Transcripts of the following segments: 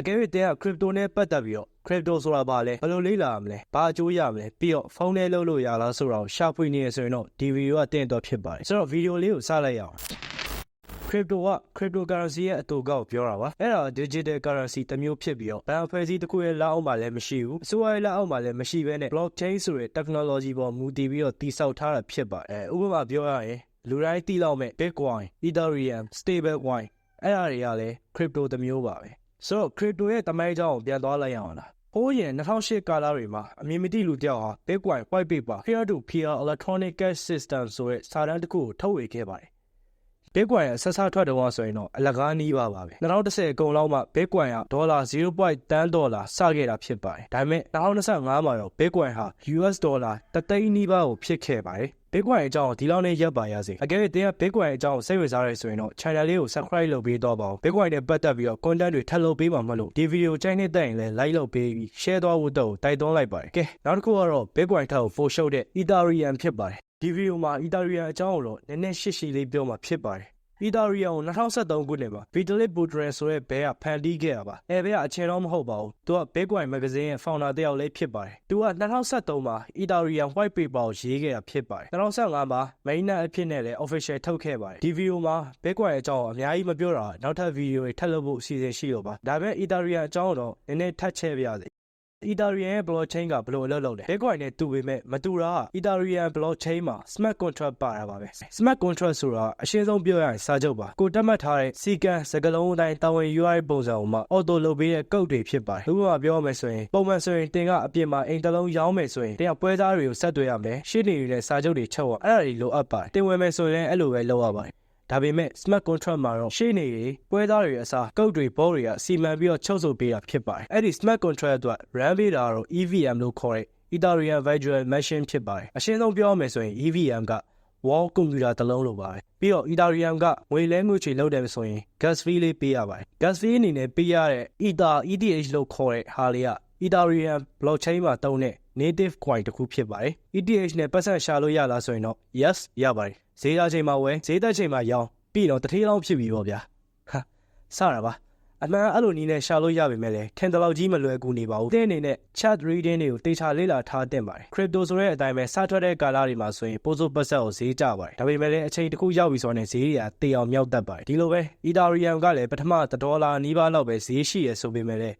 အကယ်၍တင်က crypto နဲ့ပတ်သက်ပြီးတော့ crypto ဆိုတာဘာလဲဘယ်လိုလေ့လာရမလဲဘာအကျိုးရမလဲပြီးတော့ဖုန်းထဲလုပ်လို့ရလားဆိုတာကိုရှာဖွေနေရဆိုရင်တော့ဒီဗီဒီယိုကတင်တော့ဖြစ်ပါတယ်ဆိုတော့ဗီဒီယိုလေးကိုစလိုက်ရအောင် crypto က cryptocurrency ရဲ့အတူကောက်ပြောတာပါအဲ့ဒါ digital currency တစ်မျိုးဖြစ်ပြီးတော့ဘဏ်အဖွဲ့အစည်းတစ်ခုရဲ့လက်အောက်မှာလည်းမရှိဘူးအစိုးရရဲ့လက်အောက်မှာလည်းမရှိဘဲနဲ့ blockchain ဆိုတဲ့ technology ပေါ်မူတည်ပြီးတော့တည်ဆောက်ထားတာဖြစ်ပါတယ်အဲဥပမာပြောရရင်လူတိုင်းသိလောက်မဲ့ bitcoin ethereum stable coin အဲ့ဒါတွေကလည်း crypto တစ်မျိုးပါပဲ ဆိုတော့ crypto ရဲ့တမိုင်းအကြောင်းကိုပြန်သွားလိုက်ရအောင်လားဟိုးရင်2008ကာလတွေမှာအမြင်မတိလူတယောက်ဟာ Bitcoin white paper peer to peer electronic cash system ဆိုတဲ့စာတမ်းတစ်ခုကိုထုတ်ဝေခဲ့ပါတယ် Bitcoin ရဲ့ဆက်စထွက်တော့ဆိုရင်တော့အလကားနီးပါပါပဲ2010အကုန်လောက်မှ Bitcoin ကဒေါ်လာ0.10ဒေါ်လာစခဲ့တာဖြစ်ပါတယ်ဒါပေမဲ့2025မှာတော့ Bitcoin ဟာ US ဒေါ်လာတသိန်းနီးပါးကိုဖြစ်ခဲ့ပါတယ် Bitcoin အကြောင်းဒီလောက်နဲ့ရပ်ပါရစေအကယ်၍တင်က Bitcoin အကြောင်းစိတ်ဝင်စားရဆိုရင်တော့ channel လေးကို subscribe လုပ်ပေးတော့ပါဦး Bitcoin နဲ့ပတ်သက်ပြီးတော့ content တွေထပ်လုပ်ပေးမှာမဟုတ်လို့ဒီ video ကြိုက်နေတဲ့ရင်လည်း like လုပ်ပေးပြီး share သွားဖို့တော့တိုက်တွန်းလိုက်ပါတယ်ကဲနောက်တစ်ခုကတော့ Bitcoin ထက်ကို for show တဲ့ Ethereum ဖြစ်ပါတယ်ဒီ video မှာ Ethereum အကြောင်းကိုတော့နည်းနည်းရှင်းရှင်းလေးပြောမှာဖြစ်ပါတယ် Ethereum ကို2023ခုနှစ်မှာ Vitalik Buterin ဆိုတဲ့ဘဲကဖန်တီးခဲ့တာပါ။အဲဘဲကအချင်းတော့မဟုတ်ပါဘူး။သူက Bitcoin Magazine ရဲ့ founder တစ်ယောက်လည်းဖြစ်ပါတယ်။သူက2023မှာ Ethereum white paper ကိုရေးခဲ့တာဖြစ်ပါတယ်။2025မှာ mainnet အဖြစ်နဲ့လည်း official ထုတ်ခဲ့ပါတယ်။ဒီ video မှာ Bitcoin အကြောင်းအများကြီးမပြောတာနောက်ထပ် video တွေထပ်လုပ်ဖို့အစီအစဉ်ရှိလို့ပါ။ဒါပေမဲ့ Ethereum အကြောင်းတော့နည်းနည်းထပ်ချဲ့ပြရစေ။ Ethereum ရဲ့ blockchain ကဘယ်လိုအလုပ်လုပ်လဲ Bitcoin နဲ့တူပေမဲ့မတူတာက Ethereum blockchain မှာ smart contract ပါတာပါပဲ smart contract ဆိုတာအရှင်းဆုံးပြောရရင်စာချုပ်ပါကိုတက်မှတ်ထားတဲ့စီကံစကလုံးအတိုင်းတာဝန် UI ပုံစံကိုမှ auto လုပ်ပေးတဲ့ code တွေဖြစ်ပါတယ်ဥပမာပြောရမယ်ဆိုရင်ပုံမှန်ဆိုရင်တင်ကအပြင်မှာအိမ်တစ်လုံးရောင်းမယ်ဆိုရင်တင်ကပွဲသားတွေကိုဆက်သွယ်ရမယ်ရှင်းနေရတဲ့စာချုပ်တွေချုပ်ရအဲ့ဒါတွေလိုအပ်ပါတယ်တင်ဝင်မယ်ဆိုရင်အဲ့လိုပဲလုပ်ရပါတယ် ဒါပေမဲ့ smart contract မှာတော့ရှေ့နေတွေပွဲသားတွေအစားကုတ်တွေဘောတွေကစီမံပြီးတော့ချုပ်ဆိုပေးတာဖြစ်ပါတယ်။အဲ့ဒီ smart contract အတွက် run ပေးတာတော့ EVM လို့ခေါ်တဲ့ Ethereum Virtual Machine ဖြစ်ပါတယ်။အရှင်းဆုံးပြောရမယ်ဆိုရင် EVM က wall computer တစ်လုံးလိုပါပဲ။ပြီးတော့ Ethereum ကငွေလဲငွေချေလုပ်တယ်ဆိုရင် gas fee လေးပေးရပါတယ်။ gas fee အနေနဲ့ပေးရတဲ့ Ether ETH လို့ခေါ်တဲ့ဟာလေးက Ethereum blockchain မှာတုံးတဲ့ native coin တစ်ခုဖြစ်ပါတယ်။ ETH နဲ့ပတ်သက်ရှာလို့ရလားဆိုရင်တော့ yes ရပါတယ်။ဈေးသားချိန်မှာဝယ်ဈေးသက်ချိန်မှာရောင်းပြီးတော့တထေးလောင်းဖြစ်ပြီပေါ့ဗျာ။ဟာစတာပါ။အမှန်အဲ့လိုနီးနဲ့ရှာလို့ရပါမယ်လေထင်တလောက်ကြီးမလွယ်ကူနေပါဘူးတင်းအနေနဲ့ chat reading တွေကိုတေချာလေ့လာထားတင်ပါတယ် crypto ဆိုတဲ့အတိုင်းပဲစထွက်တဲ့ကာလတွေမှာဆိုရင်ပို့စိုးပတ်ဆက်ကိုဈေးကျပါတယ်ဒါပေမဲ့လည်းအချိန်တစ်ခုရောက်ပြီဆိုရင်ဈေးတွေကတေအောင်မြောက်တတ်ပါတယ်ဒီလိုပဲ Ethereum ကလည်းပထမ1ဒေါ်လာနီးပါးလောက်ပဲဈေးရှိရဆိုပေမဲ့လည်း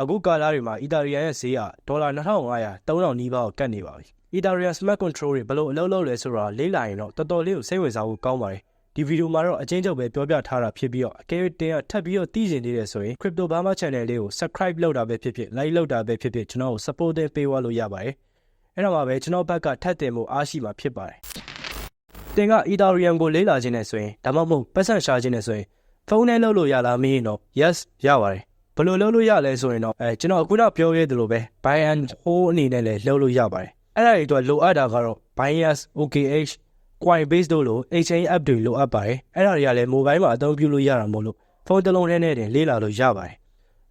အခုကာလတွေမှာ Ethereum ရဲ့ဈေးကဒေါ်လာ2500 3000နီးပါးကိုကတ်နေပါပြီ Ethereum Smart Control တွေဘယ်လိုအလုပ်လုပ်လဲဆိုတာလေ့လာရင်တော့တော်တော်လေးကိုစိတ်ဝင်စားဖို့ကောင်းပါတယ်ဒီဗီဒီယိုမှာတော့အချင်းချုပ်ပဲပြောပြထားတာဖြစ်ပြီးတော့အကယ်၍တင်ကထပ်ပြီးတော့တည်ကျင်နေတယ်ဆိုရင် Crypto Burma Channel လေးကို Subscribe လုပ်တာပဲဖြစ်ဖြစ် Like လုပ်တာပဲဖြစ်ဖြစ်ကျွန်တော်ကို Support ပေးဝလို့ရပါတယ်အဲ့တော့မှပဲကျွန်တော်ဘက်ကထပ်တင်ဖို့အားရှိမှာဖြစ်ပါတယ်တင်က Ethereum ကိုလေ့လာခြင်းနဲ့ဆိုရင်ဒါမှမဟုတ်ပတ်စံရှာခြင်းနဲ့ဆိုရင်ဖုန်းနဲ့လုပ်လို့ရလားမေးရင်တော့ yes ရပါတယ် ဘယ်လိုလုပ်လို့ရလဲဆိုရင်တော့အဲကျွန်တော်အခုနပြောခဲ့သလိုပဲ buy and hold အနေနဲ့လည်းလုပ်လို့ရပါတယ်အဲ့ဒါတွေတော့လိုအပ်တာကတော့ Binance OKX Coinbase တို့လို exchange app တွေလိုအပ်ပါတယ်အဲ့ဒါတွေကလည်း mobile မှာအသုံးပြုလို့ရတာမို့လို့ဖုန်းတစ်လုံးထဲနဲ့တင်လေ့လာလို့ရပါတယ်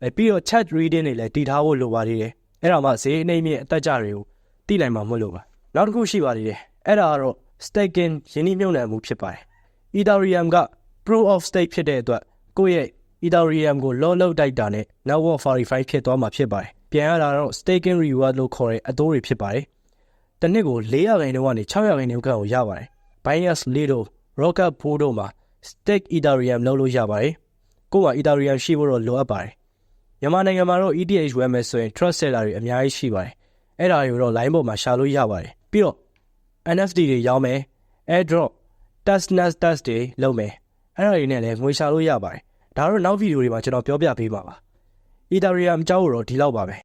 အဲပြီးတော့ chat reading တွေလည်းတည်ထားဖို့လိုပါသေးတယ်အဲ့ဒါမှဈေးအနှိမ့်မြင့်အသက်ကြတွေကိုသိနိုင်မှာမဟုတ်လို့ပါနောက်တစ်ခုရှိပါသေးတယ်အဲ့ဒါကတော့ staking ယင်းနှိမ့်မြုံနှံမှုဖြစ်ပါတယ် Ethereum က proof of stake ဖြစ်တဲ့အတွက်ကိုယ့်ရဲ့ Ethereum ကို load လုပ်တိုက်တာနဲ့ network verify ဖြစ်သွားမှာဖြစ်ပါတယ်ပြန်ရတာတော့ staking reward လို့ခေါ်တဲ့အတိုးတွေဖြစ်ပါတယ်တစ်နှစ်ကို400ခိုင်နှုန်းကနေ600ခိုင်နှုန်းခန့်ကိုရပါတယ် Binance Lido Rocket Pool တို့မှာ stake Ethereum လုပ်လို့ရပါတယ်ကို့မှာ Ethereum ရှိဖို့တော့လိုအပ်ပါတယ်မြန်မာနိုင်ငံမှာတော့ ETH ဝယ်မယ်ဆိုရင် trust seller တွေအများကြီးရှိပါတယ်အဲ့ဒါတွေကိုတော့ line ပေါ်မှာရှာလို့ရပါတယ်ပြီးတော့ NFT တွေရောင်းမယ် airdrop testnet test တွေလုပ်မယ်အဲ့ဒါတွေနဲ့လည်းငွေရှာလို့ရပါတယ် ဒါတော့နောက်ဗီဒီယိုတွေမှာကျွန်တော်ပြောပြပေးပါပါ Ethereum အကြောင်းကိုတော့ဒီလောက်ပါပဲ